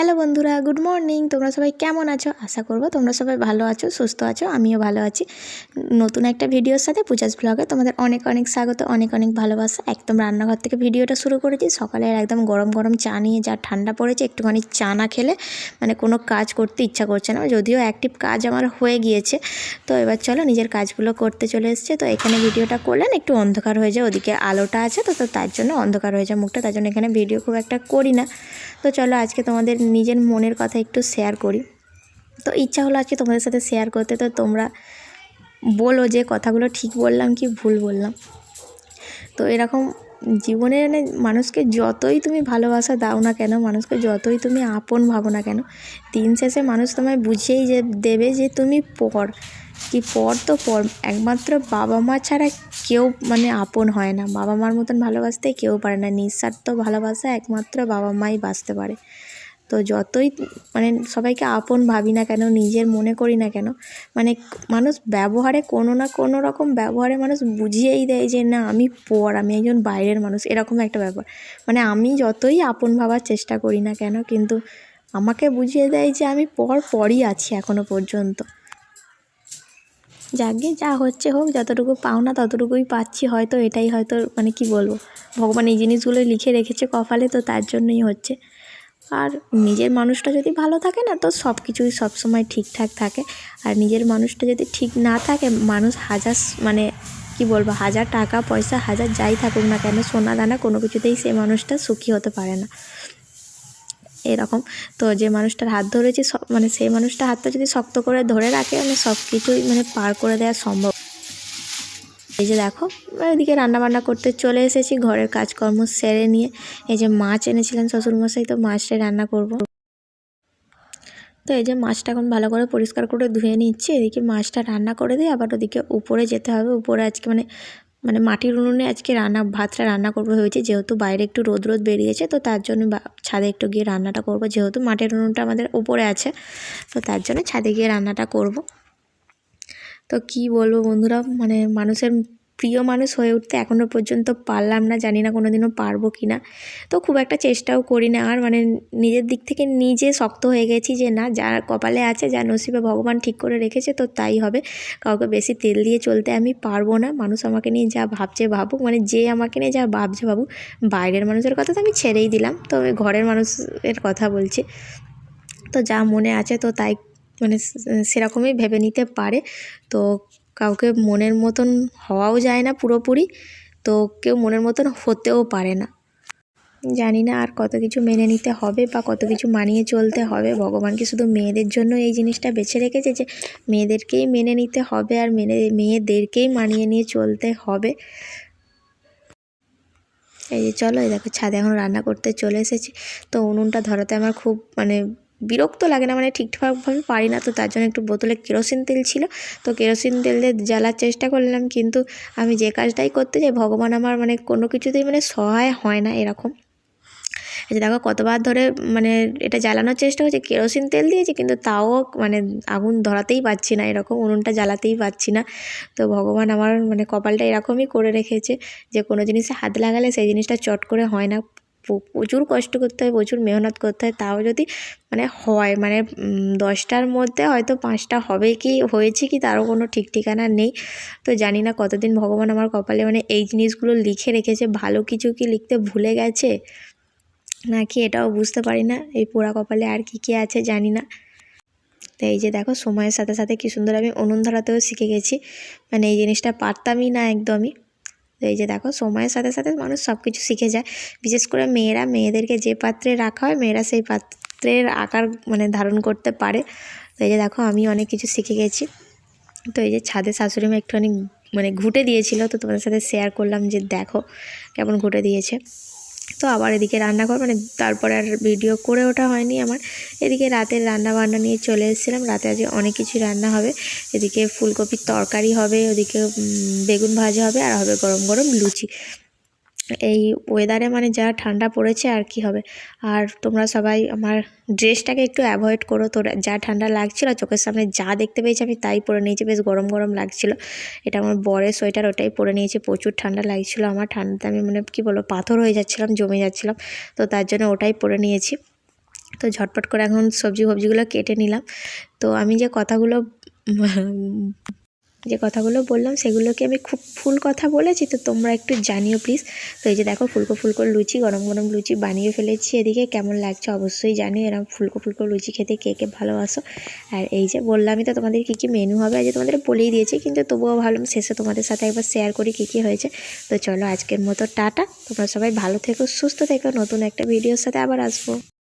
Hello বন্ধুরা, good morning. তোমরা সবাই কেমন আছো? আশা করব তোমরা সবাই ভালো আছো, সুস্থ আছো, আমিও ভালো আছি। নতুন একটা ভিডিওর সাথে পূজাস ব্লগে তোমাদের অনেক অনেক স্বাগত, অনেক অনেক ভালোবাসা। একদম রান্নাঘর থেকে ভিডিওটা শুরু করেছি। সকালের একদম গরম গরম চা নিয়ে যা ঠান্ডা পড়েছে, একটুখানি চা না খেলে মানে কোনো কাজ করতে ইচ্ছা করছে না। যদিও অ্যাক্টিভ কাজ আমার হয়ে গিয়েছে। তো এবার চলো নিজের কাজগুলো করতে চলে এসছে। তো এখানে ভিডিওটা করলেন, একটু অন্ধকার হয়ে যায় ওদিকে আলোটা আছে, তো তো তার জন্য অন্ধকার হয়ে যায় মুখটা, তার জন্য এখানে ভিডিও খুব একটা করি না। তো চলো আজকে তোমাদের নিজের মনের কথা একটু শেয়ার করি। তো ইচ্ছা হলো আজকে তোমাদের সাথে শেয়ার করতে, তো তোমরা বলো যে কথাগুলো ঠিক বললাম কি ভুল বললাম। তো এরকম জীবনে মানে মানুষকে যতই তুমি ভালোবাসা দাও না কেন, মানুষকে যতই তুমি আপন ভাবো না কেন, দিন শেষে মানুষ তোমায় বুঝিয়েই যে দেবে যে তুমি পর, কি পর তো পর, একমাত্র বাবা মা ছাড়া কেউ মানে আপন হয় না। বাবা মার মতন ভালোবাসতে কেউ পারে না। নিঃস্বার্থ ভালোবাসা একমাত্র বাবা মাই বাঁচতে পারে। তো যতই মানে সবাইকে আপন ভাবি না কেন, নিজের মনে করি না কেন মানে মানুষ ব্যবহারে কোনো না কোনো রকম ব্যবহারে মানুষ বুঝিয়েই দেয় যে, না, আমি পর, আমি একজন বাইরের মানুষ। এরকম একটা ব্যাপার। মানে আমি যতই আপন ভাবার চেষ্টা করি না কেন, কিন্তু আমাকে বুঝিয়ে দেয় যে, আমি পর, পরই আছি এখনও পর্যন্ত। যাকে যা হচ্ছে হোক, যতটুকু পাও না ততটুকুই পাচ্ছি। হয়তো এটাই হয়তো মানে কি বলব, ভগবান এই জিনিসগুলো লিখে রেখেছে কপালে, তো তার জন্যই হচ্ছে। আর নিজের মানুষটা যদি ভালো থাকে না, তো সব কিছুই সবসময় ঠিকঠাক থাকে। আর নিজের মানুষটা যদি ঠিক না থাকে, মানুষ হাজার মানে কি বলব, হাজার টাকা, পয়সা, হাজার যাই থাকুক না কেন, সোনা দানা কোনো কিছুতেই সে মানুষটা সুখী হতে পারে না। এরকম। তো যে মানুষটার হাত ধরেছি মানে সেই মানুষটা হাতটা যদি শক্ত করে ধরে রাখে মানে সব কিছুই মানে পার করে দেওয়া সম্ভব। এই যে দেখো এদিকে রান্নাবান্না করতে চলে এসেছি, ঘরের কাজকর্ম সেরে নিয়ে। এই যে মাছ এনেছিলেন শ্বশুরমশাই, তো মাছটাই রান্না করব। তো এই যে মাছটা এখন ভালো করে পরিষ্কার করে ধুয়ে নিচ্ছি। এদিকে মাছটা রান্না করে দিয়ে আবার ওদিকে উপরে যেতে হবে। উপরে আজকে মানে মানে মাটির উনুনে আজকে রান্না, ভাতটা রান্না করব হয়েছে যেহেতু বাইরে একটু রোদ রোদ বেরিয়েছে, তো তার জন্য ছাদে একটু গিয়ে রান্নাটা করব, যেহেতু মাটির উনুনটা আমাদের উপরে আছে, তো তার জন্য ছাদে গিয়ে রান্নাটা করব। তো কি বলব বন্ধুরা মানে মানুষের প্রিয় মানুষ হয়ে উঠতে এখনও পর্যন্ত পারলাম না, জানি না কোনো দিনও পারব কি না। তো খুব একটা চেষ্টাও করি না, আর মানে নিজের দিক থেকে নিজে শক্ত হয়ে গেছি যে না যা কপালে আছে যা নসিবে ভগবান ঠিক করে রেখেছে, তো তাই হবে। কাউকে বেশি তেল দিয়ে চলতে আমি পারব না, মানুষ আমাকে নিয়ে যা ভাবছে ভাবুক মানে যে আমাকে নিয়ে যা ভাবছে ভাবুক, বাইরের মানুষের কথা তো আমি ছেড়েই দিলাম, তো আমি ঘরের মানুষের কথা বলছি। তো যা মনে আছে তো তাই মানে সেরকমই ভেবে নিতে পারে। তো কাউকে মনের মতন হওয়াও যায় না পুরোপুরি, তো কেউ মনের মতন হতেও পারে না। জানি না আর কত কিছু মেনে নিতে হবে বা কত কিছু মানিয়ে চলতে হবে। ভগবানকে শুধু মেয়েদের জন্য এই জিনিসটা বেছে রেখেছে যে, মেয়েদেরকেই মেনে নিতে হবে আর মেনে, মেয়েদেরকেই মানিয়ে নিয়ে চলতে হবে। এই যে চলো, এই দেখো ছাদে এখন রান্না করতে চলে এসেছি। তো উনুনটা ধরাতে আমার খুব মানে বিরক্ত লাগে না মানে ঠিকঠাকভাবে পারি না, তো তার জন্য একটু বোতলে কেরোসিন তেল ছিল। তো কেরোসিন তেল দিয়ে জ্বালার চেষ্টা করলাম, কিন্তু আমি যে কাজটাই করতে যাই, ভগবান আমার মানে কোনো কিছুতেই মানে সহায় হয় না এরকম। যে দেখো, কতবার ধরে মানে এটা জ্বালানোর চেষ্টা করছি, কেরোসিন তেল দিয়েছি, কিন্তু তাও মানে আগুন ধরাতেই পাচ্ছি না, এরকম উনুনটা জ্বালাতেই পাচ্ছি না। তো ভগবান আমার মানে কপালটা এরকমই করে রেখেছে, যে কোনো জিনিসে হাত লাগালে সেই জিনিসটা চট করে হয় না। প্রচুর কষ্ট করতে হয়, প্রচুর মেহনত করতে হয়, তাও যদি মানে হয় মানে দশটার মধ্যে হয়তো পাঁচটা হবে কি, হয়েছে কি, তারও কোনো ঠিক ঠিকানা নেই। তো জানি না কতদিন ভগবান আমার কপালে মানে এই জিনিসগুলো লিখে রেখেছে, ভালো কিছু কি লিখতে ভুলে গেছে? নাকি এটাও বুঝতে পারি না, এই পোড়া কপালে আর কি কী আছে জানি না। তো এই যে দেখো, সময়ের সাথে সাথে কী সুন্দর আমি উনুন ধরাতেও শিখে গেছি। মানে এই জিনিসটা পারতামই না একদমই। তো এই যে দেখো, সময়ের সাথে সাথে মানুষ সব কিছু শিখে যায়। বিশেষ করে মেয়েরা, মেয়েদেরকে যে পাত্রে রাখা হয়, মেয়েরা সেই পাত্রের আকার মানে ধারণ করতে পারে। তো এই যে দেখো, আমি অনেক কিছু শিখে গেছি। তো এই যে ছাদে শাশুড়ি মা একটুখানি মানে ঘুটে দিয়েছিল, তো তোমাদের সাথে শেয়ার করলাম যে দেখো কেমন ঘুটে দিয়েছে। তো আবার এদিকে রান্না কর মানে তারপরে আর ভিডিও করে ওঠা হয়নি আমার। এদিকে রাতের রান্না বান্না নিয়ে চলে এসেছিলাম। রাতে আজকে অনেক কিছু রান্না হবে। এদিকে ফুলকপির তরকারি হবে, ওদিকে বেগুন ভাজা হবে, আর হবে গরম গরম লুচি। এই ওয়েদারে মানে যা ঠান্ডা পড়েছে আর কি হবে। আর তোমরা সবাই আমার ড্রেসটাকে একটু অ্যাভয়েড করো। তোর যা ঠান্ডা লাগছিল, চোখের সামনে যা দেখতে পেয়েছি আমি তাই পরে নিয়েছি। বেশ গরম গরম লাগছিল। এটা আমার বরের সোয়েটার ওটাই পরে নিয়েছি। প্রচুর ঠান্ডা লাগছিল আমার। ঠান্ডাতে আমি মানে কী বলব, পাথর হয়ে যাচ্ছিলাম, জমে যাচ্ছিলাম। তো তার জন্য ওটাই পরে নিয়েছি। তো ঝটপট করে এখন সবজি ফবজিগুলো কেটে নিলাম। তো আমি যে কথাগুলো যে কথাগুলো বললাম, সেগুলোকে আমি খুব ফুল কথা বলেছি, তো তোমরা একটু জানিও প্লিজ তো এই যে দেখো, ফুলকো ফুলকো লুচি, গরম গরম লুচি বানিয়ে ফেলেছি এদিকে, কেমন লাগছে অবশ্যই জানিও। এরকম ফুলকো ফুলকো লুচি খেতে কে কে ভালোবাসো? আর এই যে বললামই তো তোমাদের কী কী মেনু হবে, আজ তোমাদের বলেই দিয়েছি, কিন্তু তবুও ভাবলাম শেষে তোমাদের সাথে একবার শেয়ার করি কী কী হয়েছে। তো চলো আজকের মতো টাটা, তোমরা সবাই ভালো থেকো, সুস্থ থেকো, নতুন একটা ভিডিওর সাথে আবার আসব।